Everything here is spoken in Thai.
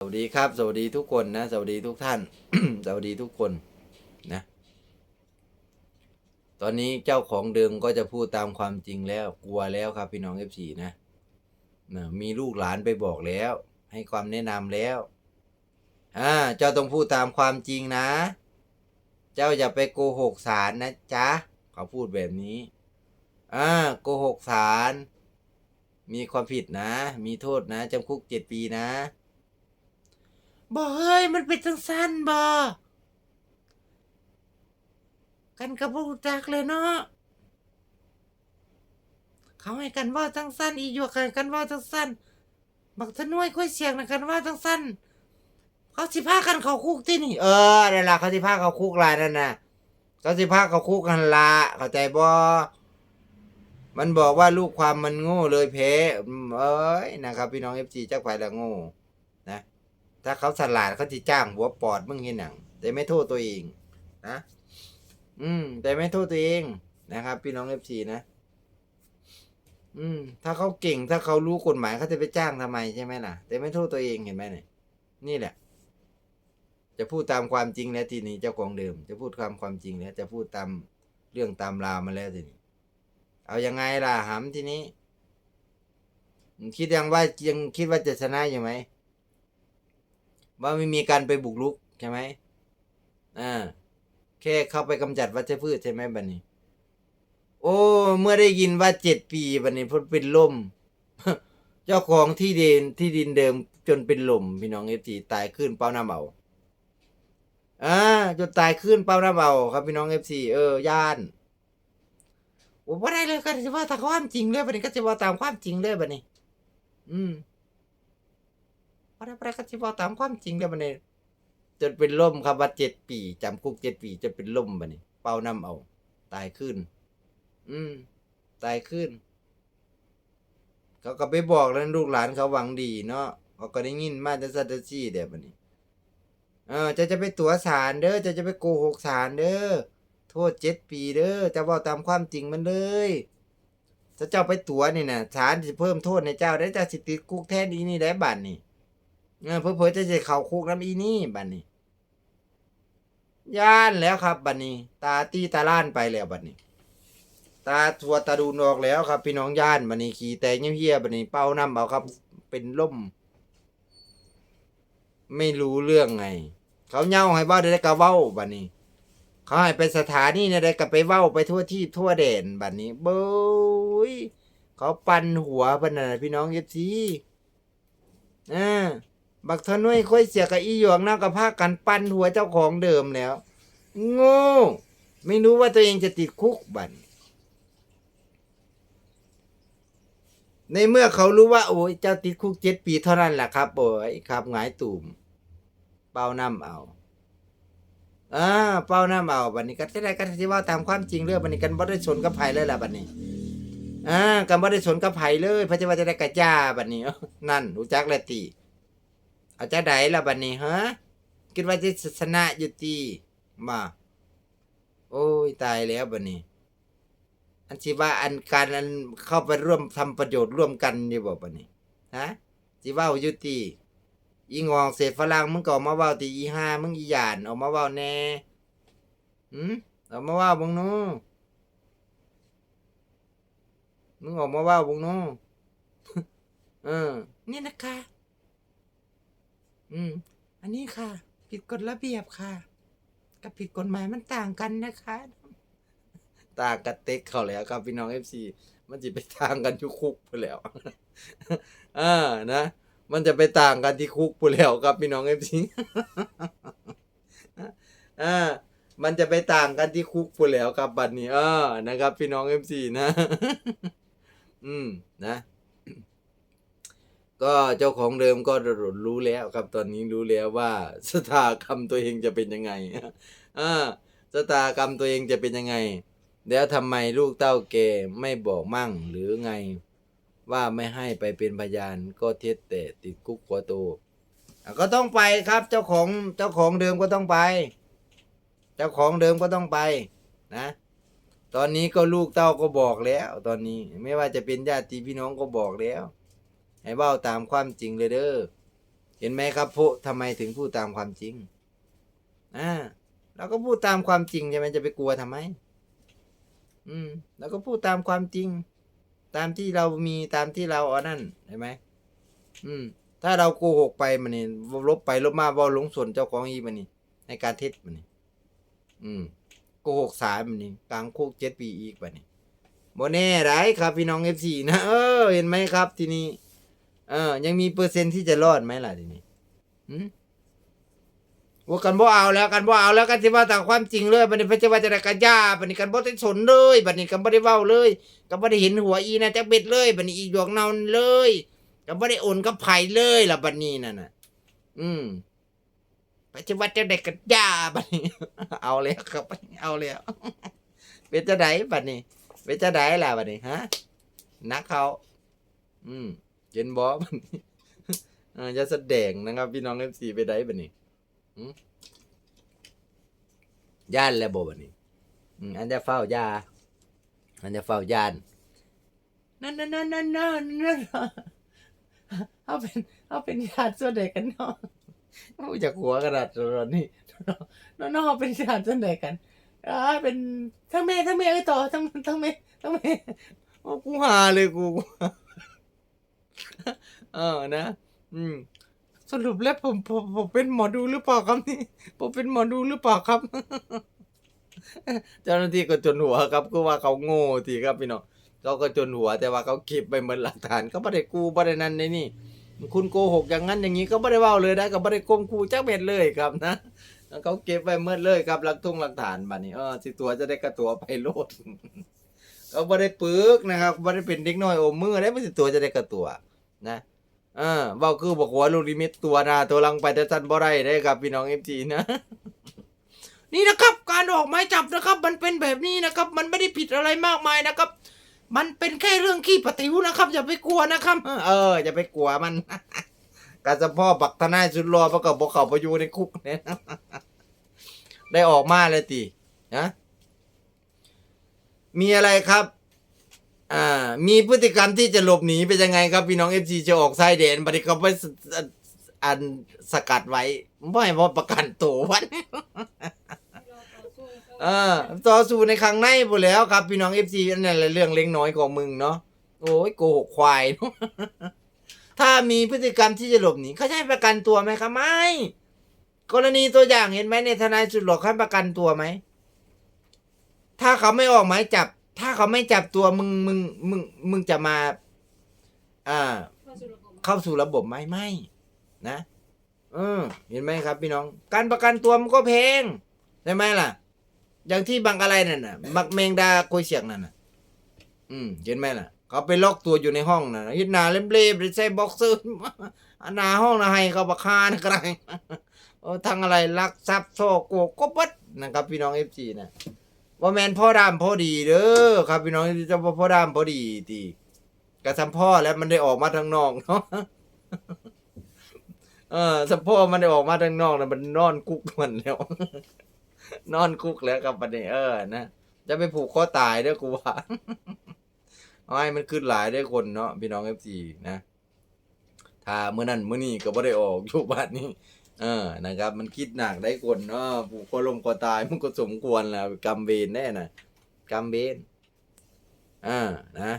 สวัสดีครับ สวัสดีทุกคนนะ สวัสดีทุกท่าน สวัสดีทุกคนนะ ตอนนี้เจ้าของเดิมก็จะพูดตามความจริงแล้ว กลัวแล้วครับ พี่น้องเอฟซีนะนะมีลูกหลานไปบอกแล้ว ให้ความแนะนำแล้วอ่าเจ้าต้องพูดตามความจริงนะ เจ้าอย่าไปโกหกสารนะจ๊ะเขาพูดแบบนี้อ่าโกหกสารมีความผิดนะ มีโทษนะจำคุกเจ็ดปีนะ บ่เฮ้ยมันเป็นจังสั้นบ่กันกับบ่รู้จักเลยเนาะเขาให้กันว่าจังสั้นอีหยวกให้กันว่าจังสั้นบักทะนวยค่อยเสียงนะกันว่าจังสั้นเขาสิพากันเขาคุกที่นี่ เออนั่นล่ะเขาสิพาเขาคุกลายนั่นน่ะเขาสิพาเขาคุกกันละเข้าใจบ่มันบอกว่าลูกความมันโง่เลยเพอเอ้ยนะครับ พี่น้อง FC จักไผละโง่ ถ้าเขาฉลาดเขาจะจ้างหัวปอดมึงเห็นหนัง แต่ไม่โทษตัวเองนะอืม แต่ไม่โทษตัวเองนะครับ พี่น้องเอฟซีนะอืม ถ้าเขาเก่งถ้าเขารู้กฎหมายเขาจะไปจ้างทำไมใช่ไหมล่ะ แต่ไม่โทษตัวเองเห็นไหมเนี่ยนี่แหละ จะพูดตามความจริงแล้วทีนี้เจ้าของเดิม จะพูดความความจริงแล้วจะพูดตามเรื่องตามราวมาแล้วทีนี้ เอายังไงล่ะหำทีนี้คิดยังว่ายังคิดว่าจะชนะอยู่ไหม ว่าไม่มีการไปบุกรุกใช่ไหมอ่าแค่เข้าไปกำจัดวัชพืชใช่ไหมบัดนนี้ โอ้ เมื่อได้ยินว่าเจ็ดปีบัดนนี้พ้นเป็นลมเจ้าของที่ดินที่ดินเดิมจนเป็นลมพี่น้องเอฟซีตายขึ้นเป้าหน้ำเอาอ่าจนตายขึ้นเป้าหน้ำเอาครับพี่น้องเอฟซีเออย่านโอ้บ่ได้เลยก็จะว่าตามความจริงเลยบัดนี้ก็จะว่าตามความจริงเลยบัดนี้ อืม พระได้ประกาศที่ว่าตามความจริงเดี๋ยวมันเนี่ยจนเป็นล่มครับว่าเจ็ดปีจำคุกเจ็ดปีจะเป็นล่มบันนี้ เป่าน้ำเอา ตายขึ้น อืม ตายขึ้น เขาก็ไปบอกแล้วลูกหลานเขาหวังดีเนาะเขาก็ได้ยินมาจากซัตเจี้เดี๋ยวบันนี้ เออ จะจะไปตัวสารเด้อจะจะไปโกหกสารเด้อโทษเจ็ดปีเด้อจะบอกตามความจริงมันเลยถ้าเจ้าไปตัวนี่นะศาลจะเพิ่มโทษในเจ้าได้เจะสิติดคุกแทนอีนี่ได้บัตรนี่ เออเพื่อจะจะเข้าคุกน้ำอีนี่บัดนี้ ย่านแล้วครับบัดนี้ ตาตีตาล้านไปแล้วบัดนี้ ตาทัวตาดูนออกแล้วครับ พี่น้องย่านบัดนี้ขี่แต่เหี้ยๆบัดนี้เป้าน้ำเอาครับ เป็นล่ม ไม่รู้เรื่องไง เขาเน่าให้ว้าได้ก็เว้าบัดนี้ เขาให้ไปสถานีเนี่ยได้ก็ไปเว้าไปทั่วที่ทั่วแดนบัดนี้เบ้ยเขาปั่นหัวพนนะพี่น้องเอฟซีอ่า บักทนุ้ยค่อยเสียกับอีหยวงน้ากับพากันปั้นหัวเจ้าของเดิมแล้ว โง่ ไม่รู้ว่าตัวเองจะติดคุกบันในเมื่อเขารู้ว่า โอ้ยเจ้าติดคุกเจ็ดปีเท่านั้นแหละครับโอ้ยครับหงายตุ่มเป้าน้ำเอาอ่าเป้าน้ำเอาบัดนี้ก็ได้กันที่ว่าตามความจริงเรื่องบัดนี้กันบ่ได้สนกับไผเลยล่ะบัดนี้อ่ากันบ่ได้สนกับไผเลยพระเจ้าว่าจะได้กระจ้าบัดนี้นั่นรู้จักแล้วติ เอาจะไดล่ะบัดนี้ฮะคิดว่าจะชนะอยู่ตีมาโอ้ยตายแล้วบัดนี้อันสิว่าอันการอันเข้าไปร่วมทำประโยชน์ร่วมกันอยู่บ่บัดนี้ฮะสิว่าอยู่ตีอีงองเศษฝรั่งมึงก็ออกมาเว้าตีอีห้ามึงอีหยานออกมาเว้าแน่หืมออกมาเว้าบงนูมึงออกมาเว้าบงนูเออนี่นะคะ อืม อันนี้ค่ะ ผิดกฎระเบียบค่ะ กับผิดกฎหมายมันต่างกันนะคะ ต่างกันเต็กเขาแล้วครับพี่น้องเอฟซีมันจะไปต่างกันที่คุกไปแล้วอ่านะ มันจะไปต่างกันที่คุกไปแล้วครับพี่น้องเอฟซีอ่ามันจะไปต่างกันที่คุกไปแล้วครับบัดนี้เอ่านะครับ พี่น้องเอฟซีนะ อืมนะ ก็เจ้าของเดิมก็รู้แล้วครับตอนนี้รู้แล้วว่าชะตากรรมตัวเองจะเป็นยังไงอ่าชะตากรรมตัวเองจะเป็นยังไง แล้วทำไมลูกเต้าแกไม่บอกมั่งหรือไง ว่าไม่ให้ไปเป็นพยานก็เท็จแต่ติดคุกหัวโตอะก็ต้องไปครับเจ้าของเจ้าของเดิมก็ต้องไป เจ้าของเดิมก็ต้องไปนะ ตอนนี้ก็ลูกเต้าก็บอกแล้ว ตอนนี้ไม่ว่าจะเป็นญาติพี่น้องก็บอกแล้ว ให้เว้าตามความจริงเลยเด้อเห็นไหมครับพวกทำไมถึงพูดตามความจริงอ่าเราก็พูดตามความจริงใช่ไหมจะไปกลัวทำไม อืมเราก็พูดตามความจริง ตามที่เรามีตามที่เราเอานั่นเห็นไหมอืม ถ้าเราโกหกไปมันนี่ลบไปลบมาบอลงส่วนเจ้าของอีมันนี่ในการเท็จมันนี่อืมโกหกสายมันนี่กลางคุกเจ็ดปีอีกไปนี่โมแน่ไรครับพี่น้องเอฟซีนะเออเห็นไหมครับ ทีนี้ เออ ยังมีเปอร์เซ็นต์ที่จะรอดไหมล่ะทีนี้อืมว่ากันบ่เอาแล้วกันบ่เอาแล้วกันที่ว่าตามความจริงเลยบัดนี้พระเจ้าว่าจะได้กันยาบัดนี้กันบ่ได้สนเลยบัดนี้กันบ่ได้เว้าเลยกันบ่ได้เห็นหัวอีนะจักเบ็ดเลยบัดนี้อีหยวกเนาเลยกันบ่ได้โอนกับไผเลยล่ะบัดนี้นั่นน่ะ อืมพระเจ้าว่าจะได้กันยาบัดนี้ เอาแล้วครับเอาแล้วเป็นจะไดบัดนี้เป็นจะไดล่ะบัดนี้ฮะนักเขา อืม เย็นบอบันนี้เออจะแสดงนะครับ พี่น้องเอฟซีไปได้บันนี้หืมย่านแล้วบบันนี้อันจะเฝ้ายาอันจะเฝ้ายานนั่นนั่นนั่นนั่นนั่นนั่นเอาเป็นเอาเป็นญาติส่วนใดกันเนาะผู้จากหัวกระดาษตอนนี้น้องน้องๆเป็นญาติส่วนใดกันอ่าเป็นทั้งแม่ทั้งแม่เอ้ต่อทั้งทั้งแม่ทั้งแม่โอ้กูหาเลยกู เออนะ อืม สรุปแล้วผมผมผมเป็นหมอดูหรือเปล่าครับนี่ ผมเป็นหมอดูหรือเปล่าครับ เจ้าหน้าที่ก็จนหัวครับก็ว่าเขาโง่ทีครับพี่น้องเขาก็จนหัวแต่ว่าเขาเก็บไปเหมือนหลักฐานก็ไม่ได้กู้ไม่ได้นั่นในนี่ คุณโกหกอย่างนั้นอย่างนี้ก็ไม่ได้เว่าเลยนะก็ไม่ได้กลมคูจักเม็ดเลยครับนะแล้วเขาเก็บไปเมื่อเลยครับหลักทุ่งหลักฐานบัดนี้เออสิตัวจะได้กระตัวไปโลดเขาไม่ได้ปึกนะครับไม่ได้เป็นเด็กน้อยโอมมือได้ไม่สิตัวจะได้กระตัวนะ เออเบาคือบอกว่าลูกลิมิตตัวนาตัวลังไปแต่สันบ่ได้ได้ครับพี่น้องเอฟจีนะ นี่นะครับ การออกหมายจับนะครับ มันเป็นแบบนี้นะครับ มันไม่ได้ผิดอะไรมากมายนะครับ มันเป็นแค่เรื่องขี้ปะติ๋วนะครับ อย่าไปกลัวนะครับ เอออย่าไปกลัวมันการสะพ่อบักทนายสุดรอประกอบบอกเขาไปอยู่ในคุกเนี่ยได้ออกมาเลยตีนะมีอะไรครับ อ่ามีพฤติกรรมที่จะหลบหนีเป็นยังไงครับพี่น้องเอฟซีจะออกไซเดนบัดนี้เขาไปอันสกัดไว้ไม่ให้ประกันตัววันเออต่อสู้ในครั้งในหมดแล้วครับพี่น้องเอฟซีนั่นแหละเรื่องเล็กน้อยของมึงเนาะโอ้ยโกหกควาย ถ้ามีพฤติกรรมที่จะหลบหนีเขาให้ประกันตัวไหมครับไม่กรณีตัวอย่างเห็นไหมในทนายสุดหลอกให้ประกันตัวไหมถ้าเขาไม่ออกหมายจับ ถ้าเขาไม่จับตัวมึงมึงมึงมึงจะมาอ่าเข้าสู่ระบบไหมไม่ นะเออเห็นไหมครับ พี่น้อง การประกันตัวมันก็แพงใช่ไหมล่ะ อย่างที่บางอะไรนั่นน่ะบักแมงดาโกยเสียงนั่นน่ะ อืมเห็นไหมล่ะ เขาไปล็อกตัวอยู่ในห้องน่ะยึดหนาเล่มเล่ไปใส่บ็อกเซอร์อันหนาห้องนะให้เขาบักคานะกระไรโอ้ทางอะไรลักทรัพย์โชคโกกบดนะครับ พี่น้องเอฟซีนะ ว่าแมนพ่อดามพ่อดีเด้อครับพี่น้องจะว่าพ่อดามพ่อดีตีกระทำพ่อแล้วมันได้ออกมาทางนอกเนาะเออสัมพ่อมันได้ออกมาทางนอกนะมันนอนคุกมันแล้ว นอนคุกแล้วครับประเดี๋ยวเออนะจะไปผูกคอตายเด้อกูว่าเอาให้มันขึ้นหลายได้คนเนาะพี่น้องเอฟซีนะถ้าเมื่อนั้นเมื่อนี้ก็บ่ได้ออกอยู่บ้านนี้ เออนะครับ มันคิดหนักได้คนเนาะผูกคอลมคอตายมันก็สมควรแล้วกรรมเวรแน่น่ะกรรมเวรอ่านะ